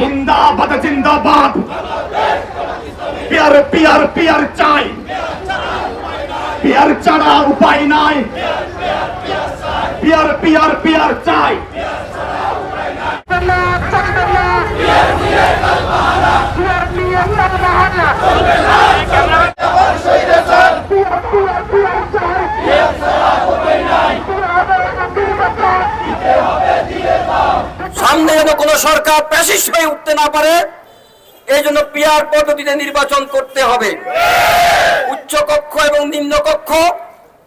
জিন্দাবাদ জিন্দাবাদ। Peer peer peer চাই। পিয়ার ছাড়া উপায় নাই। পিয়ার পিয়ার পিয়ার চাই। সামনে যেন কোন সরকার প্যাসিস্ট হয়ে উঠতে না পারে এই জন্য পিয়ার পদ্ধতিতে নির্বাচন করতে হবে। উচ্চ কক্ষ এবং নিম্ন কক্ষ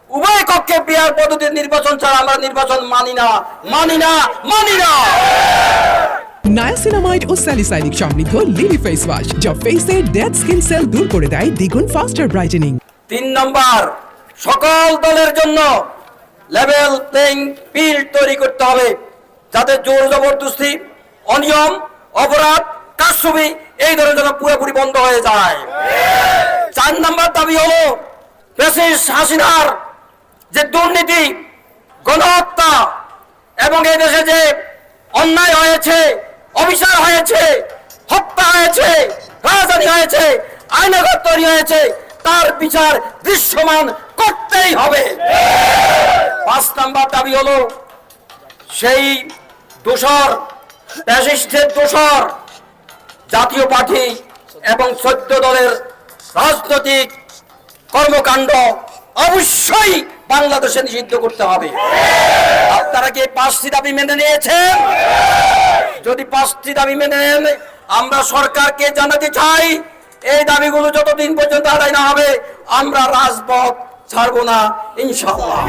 উভয় কক্ষে পিয়ার পদ্ধতির নির্বাচন ছাড়া আমরা নির্বাচন মানি না। মানি না মানি না! নায়াসিনামাইড ও স্যালিসাইনিক সমৃদ্ধ লিলি ফেস ওয়াশ যা ফেসের ডেড স্কিন সেল দূর করে দেয় দ্বিগুণ ফাস্টার ব্রাইটেনিং তিন নম্বর সকল দলের জন্য লেভেল প্লেইং ফিল্ড তৈরি করতে হবে। যাতে জোর জবরদস্তি, অনিয়ম, অপরাধ কারসুবি এই ধরনের যেন পুরোপুরি বন্ধ হয়ে যায়। চার নম্বর দাবি হলো হাসিনার যে দুর্নীতি, গণহত্যা এবং এই দেশে যে অন্যায় হয়েছে, অবিচার হয়েছে, হত্যা হয়েছে, রাজধানী হয়েছে, আইনগত তৈরি হয়েছে, তার বিচার দৃশ্যমান করতেই হবে। পাঁচ নাম্বার দাবি হলো সেই দোষর ফ্যাসিস্টের দোষর জাতীয় পার্টি এবং চোদ্দ দলের রাজনৈতিক কর্মকাণ্ড অবশ্যই বাংলাদেশে নিষিদ্ধ করতে হবে। আপনারা কি পাঁচটি দাবি মেনে নিয়েছেন? যদি পাঁচটি দাবি মেনে নেন, আমরা সরকারকে জানাতে চাই, এই দাবিগুলো যতদিন পর্যন্ত আদায় না হবে, আমরা রাজপথ ছাড়বো না, ইনশাআল্লাহ।